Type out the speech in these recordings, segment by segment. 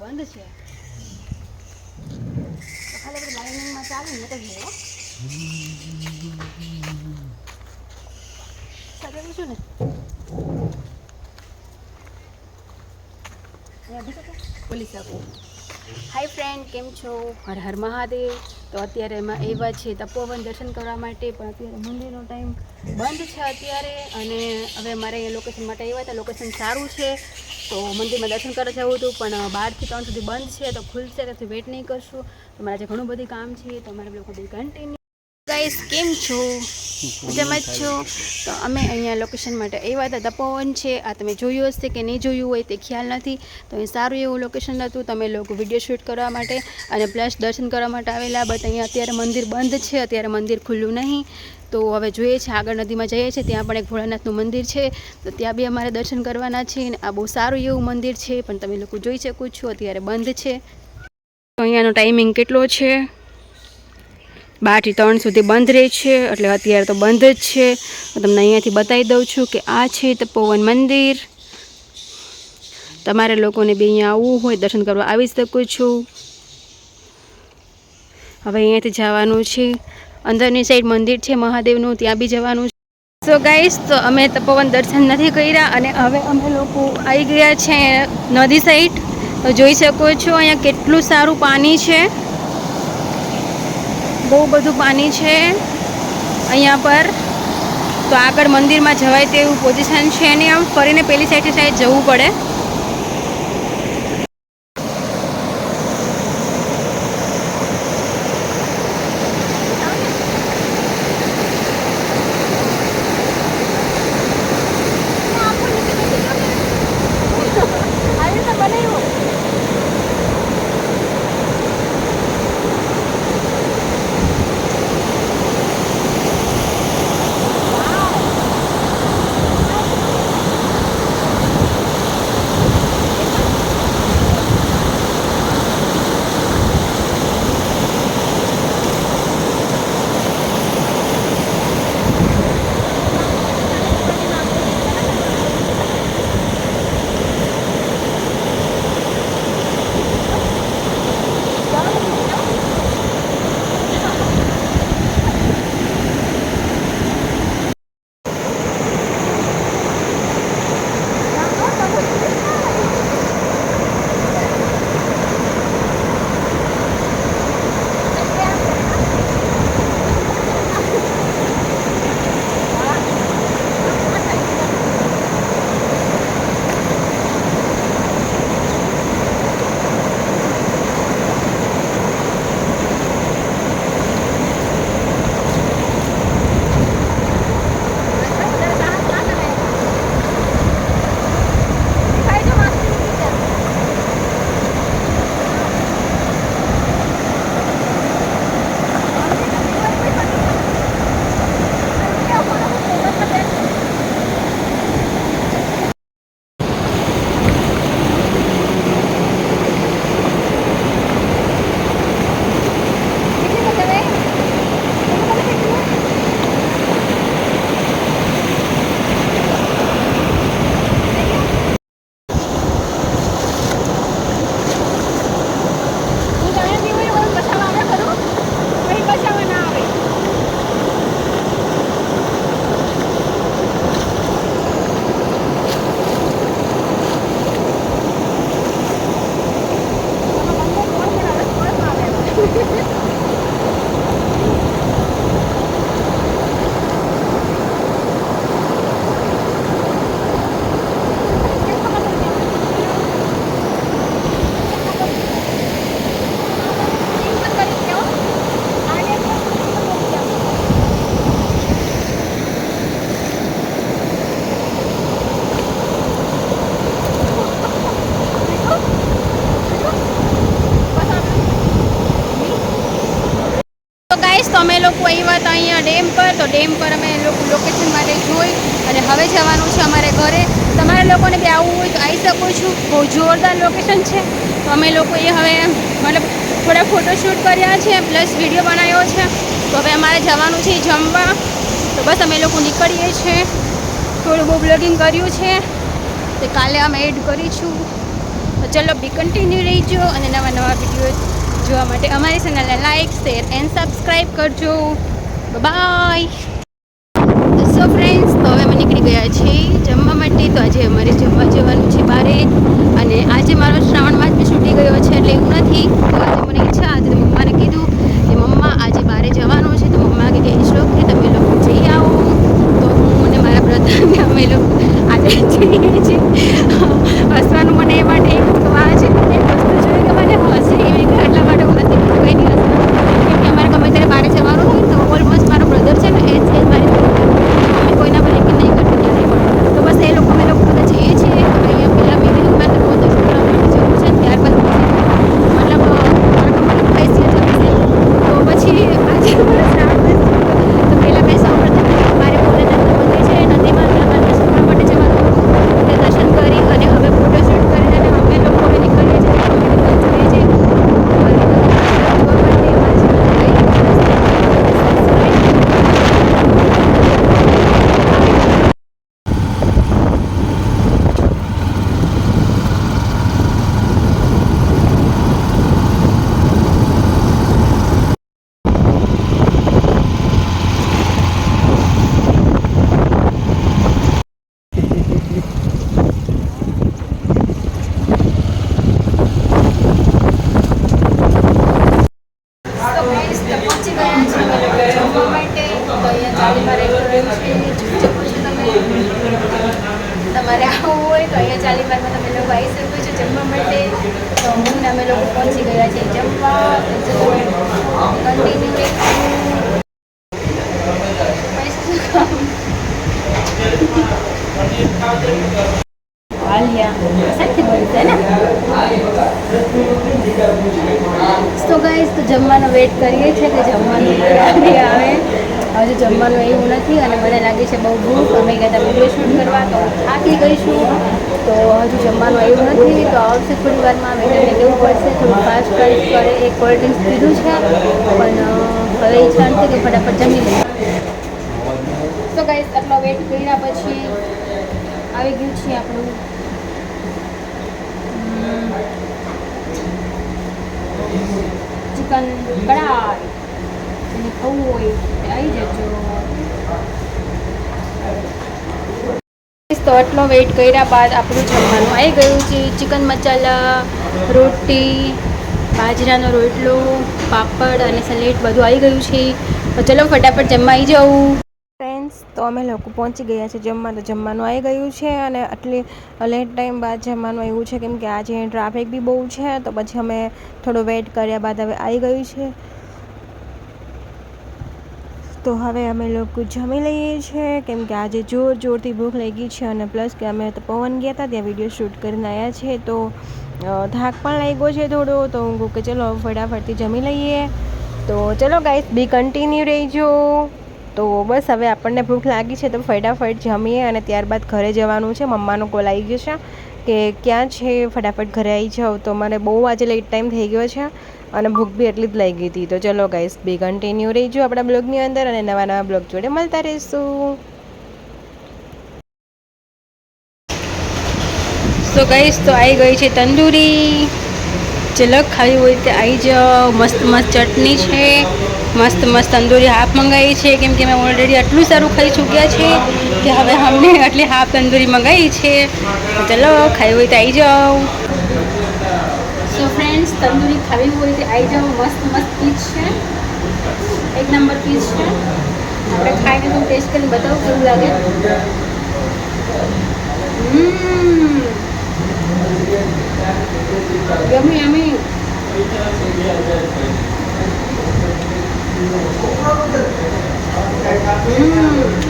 બંધ છે. તો ખાલી આપણે ચાલી નીકળીએ હો. સાથે છું ને? બોલી શકું હાય ફ્રેન્ડ કેમ છો? હર હર મહાદેવ. તો અત્યારે એમાં એવા છે તપોવન દર્શન કરવા માટે, પણ અત્યારે મંદિરનો ટાઈમ બંધ છે અત્યારે. અને હવે મારે અહીંયા લોકેશન માટે આવ્યા હતા. લોકેશન સારું છે. તો મંદિરમાં દર્શન કરવા જવું હતું, પણ બારથી ત્રણ સુધી બંધ છે, તો ખુલશે, ત્યાંથી વેઇટ નહીં કરશું. તો મારે આજે ઘણું બધું કામ છે, તો મારે લોકો કન્ટિન્યુ ગાઈસ કેમ છો? મજામાં જ છો. તો અમે અહીંયા લોકેશન માટે આવ્યા હતા. તપોવન છે, આ તમે જોયું હશે કે નહીં જોયું હોય તે ખ્યાલ નથી. તો અહીં સારું એવું લોકેશન હતું. તમે લોકો વીડિયો શૂટ કરવા માટે અને પ્લસ દર્શન કરવા માટે આવેલા. બટ અહીંયા અત્યારે મંદિર બંધ છે. અત્યારે મંદિર ખુલ્લું નહીં. તો હવે જોઈએ છે, આગળ નદીમાં જઈએ છીએ. ત્યાં પણ એક ભોળાનાથનું મંદિર છે. તો ત્યાં બી અમારે દર્શન કરવાના છે. અને આ બહુ સારું એવું મંદિર છે. પણ તમે લોકો જોઈ શકો છો, અત્યારે બંધ છે. તો અહીંયાનો ટાઈમિંગ કેટલો છે? બારથી ત્રણ સુધી બંધ રહે છે, એટલે અત્યારે તો બંધ જ છે. હું તમને અહીંયાથી બતાવી દઉં છું કે આ છે તપોવન મંદિર. તમારે લોકોને બી અહીંયા આવવું હોય, દર્શન કરવા આવી શકો છો. હવે અહીંયાથી જવાનું છે. અંદરની સાઈડ મંદિર છે, મહાદેવનું, ત્યાં બી જવાનું છે. સો ગાઈસ તો અમે તપોવન દર્શન નથી કર્યા અને હવે અમે લોકો આવી ગયા છે નદી સાઈડ. તો જોઈ શકો છો અહીંયા કેટલું સારું પાણી છે. બહુ બધું પાણી છે અહીંયા પર. તો આગળ મંદિરમાં જવાય તેવું પોઝિશન છે નહીં. આમ ફરીને પેલી સાઈડથી સાઈડ જવું પડે. અમે લોકો આવ્યા હતા અહીંયા ડેમ પર, તો ડેમ પર અમે લોકો લોકેશન માટે જોઈ અને હવે જવાનું છે અમારે ઘરે. તમારા લોકોને બી આવવું હોય તો આવી શકો છો. બહુ જોરદાર લોકેશન છે. તો અમે લોકોએ હવે મતલબ થોડા ફોટોશૂટ કર્યા છે પ્લસ વીડિયો બનાવ્યો છે. તો હવે અમારે જવાનું છે જમવા. તો બસ અમે લોકો નીકળીએ છીએ થોડું બહુ બ્લોગિંગ કર્યું છે. તો કાલે અમે એડ કરીશું. ચલો બી કન્ટિન્યુ રહીજો અને નવા નવા વીડિયો જોવા માટે અમારી ચેનલને લાઇક શેર એન્ડ સબસ્ક્રાઈબ કરજો. બાય સો ફ્રેન્ડ્સ તો હવે અમે નીકળી ગયા છીએ જમવા માટે. તો આજે અમારે જમવા જવાનું છે બારે. અને આજે મારો શ્રાવણ માસ બી છૂટી ગયો છે એટલે એવું નથી. તો આજે મને ઈચ્છા આજે મમ્માને કીધું કે મમ્મા, આજે બારે જવાનું છે તો મમ્મા કે કહે કે તમે લોકો જઈ આવો. તો હું અને મારા બ્રધરને અમે લોકો આજે જઈએ છીએ. હસવાનું મને એ માટે એક તો છે એક વસ્તુ જોઈ કે મને હસી એટલા માટે કોઈ હસવાનું અમારે ગમે ત્યારે બહાર જવાનું હોય તો ઓલમોસ્ટ મારો બ્રધર છે ને એ જ એ જ મારી અમે કોઈના પર યકીન નહીં કરતી ક્યારેય પણ તો બસ એ લોકો અમે લોકો બધા જઈએ છીએ હવે અહીંયા પહેલાં મેં મેં તો દર્શન કરવા માટે જવું છે ત્યારબાદ મતલબ મારા કમર પૈસી જશે તો પછી આજે મારા શ્રાવણ માસ છે. તો પહેલાં મેં સૌપ્રથમ મારે ભોલેનાથનું મંદિર છે નદીમાં ત્યાં દર્શન કરવા માટે જવાનું તે દર્શન કરી અને હવે ફોટોશૂટ કરીને અને અમે લોકો હવે નીકળીએ છીએ અમે લોકો જોઈએ છીએ અમારે જોવા માટે તો ગાઈસ તો પહોંચી ગયા છે અમે લોકો જમવા માટે તો અહીંયા ચાલીમાં રેસ્ટોરન્ટ છે જોઈ શકો છો તમે તમારે આવવું હોય તો અહીંયા ચાલીમારમાં તમે લોકો આવી શકો છો જમવા માટે. તો હું ને અમે લોકો પહોંચી ગયા છીએ જમવા. કન્ટિન્યુ હાલ્યા સાથે બોલશે ને તો ગાઈસ તો જમવાનો વેટ કરીએ છીએ કે જમવાનું ક્યારે આવે. હજુ જમવાનું એવું નથી અને મને લાગે છે બહુ ભૂખ. અમે ગયા હતા વીડિયો શૂટ કરવા તો થાકી ગઈશું. તો હજુ જમવાનું એવું નથી. તો આવશે થોડી વારમાં વેટરને કેવું પડશે. થોડું ફાસ્ટ કરી કરે. એક કોલ્ડ ડ્રિંક્સ પીધું છે. પણ હવે ઈચ્છા નથી કે ફટાફટ જમી લઈએ. તો ગાઈસ આટલો વેટ કર્યા પછી આવી ગયું છે આપણું. ચિકન કડાઈ અને ખવું હોય આવી જજો. તો આટલો વેઇટ કર્યા બાદ આપણું જમવાનું આવી ગયું છે. ચિકન મસાલા, રોટી, બાજરાનો રોટલો, પાપડ અને સલેડ બધું આવી ગયું છે. તો ચલો ફટાફટ જમવા આવી જાઉં. ફ્રેન્ડ્સ તો અમે લોકો પહોંચી ગયા છે જમવા. તો જમવાનું આવી ગયું છે અને આટલી લેટ ટાઈમ બાદ જમવાનું આવ્યું છે કેમ કે આજે ટ્રાફિક બી બહુ છે. તો પછી અમે થોડો વેઇટ કર્યા બાદ હવે આવી ગયું છે. તો હવે અમે લોકો જમી લઈએ છીએ, કેમ કે આજે જોર જોરથી ભૂખ લાગી છે અને પ્લસ કે અમે પવન ગયા હતા ત્યાં વીડિયો શૂટ કરીને આવ્યા છે તો થાક પણ લાગ્યો છે થોડો, તો હું કહું કે ચલો ફટાફટથી જમી લઈએ. તો ચલો ગાઈસ બી કન્ટિન્યુ રહીજો. તો બસ હવે આપણને ભૂખ લાગી છે, તો ફટાફટ જમીએ અને ત્યારબાદ ઘરે જવાનું છે. મમ્માનો કોલ આવી ગયો છે. કે ક્યાં છે, ફટાફટ ઘરે આવી જાઓ. તો મને બહુ આજે લેટ ટાઈમ થઈ ગયો છે અને ભૂખ બી એટલી જ લાગી હતી. તો ચલો ગાઈસ બી કન્ટિન્યુ રહીજો આપણા બ્લોગની અંદર અને નવા નવા બ્લોગ જોડે મળતા રહીશું. સો ગાઈસ તો આવી ગઈ છે તંદૂરી. ચલો ખાવી હોય તો આવી જાઓ મસ્ત મસ્ત ચટણી છે, મસ્ત મસ્ત તંદૂરી હાફ મંગાવી છે, કેમ કે મેં ઓલરેડી આટલું સારું ખાઈ ચૂક્યા છે કે હવે અમને આટલી હાફ તંદૂરી મંગાવી છે. ચલો ખાવી હોય તો આવી જાઓ. સો ફ્રેન્ડ્સ તંદૂરી ખાવી હોય તો આવી જાઓ. મસ્ત મસ્ત પીસ છે. એક નંબર પીસ છે. આપણે ખાઈને તો ટેસ્ટ કરીને બતાવું કેવું લાગે. હમ.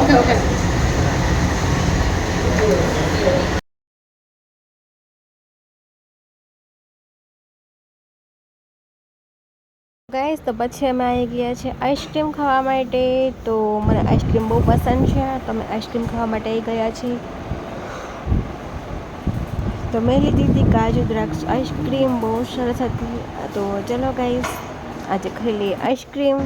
Okay okay. ગાઈસ, તો પછી અમે આવી ગયા છે આઈસ્ક્રીમ ખાવા માટે. તો મને આઈસ્ક્રીમ બહુ પસંદ છે. તો અમે આઈસ્ક્રીમ ખાવા માટે આવી ગયા છીએ. તો મેં લીધી હતી કાજુ, દ્રાક્ષ આઈસ્ક્રીમ બહુ સરસ હતી. તો ચલો ગાઈસ આજે ખાઈ લઈએ આઈસ્ક્રીમ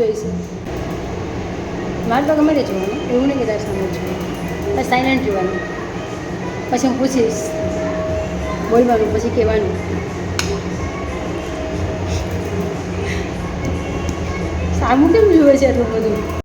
જોઈશે મારે તો ગમે તે જોવાનું એવું નહીં કે જ જોવાનું બસ સાયલેન્ટ જોવાનું. પછી હું પૂછીશ, બોલવાનું, પછી કહેવાનું. સામું કેમ જુએ છે આટલું બધું?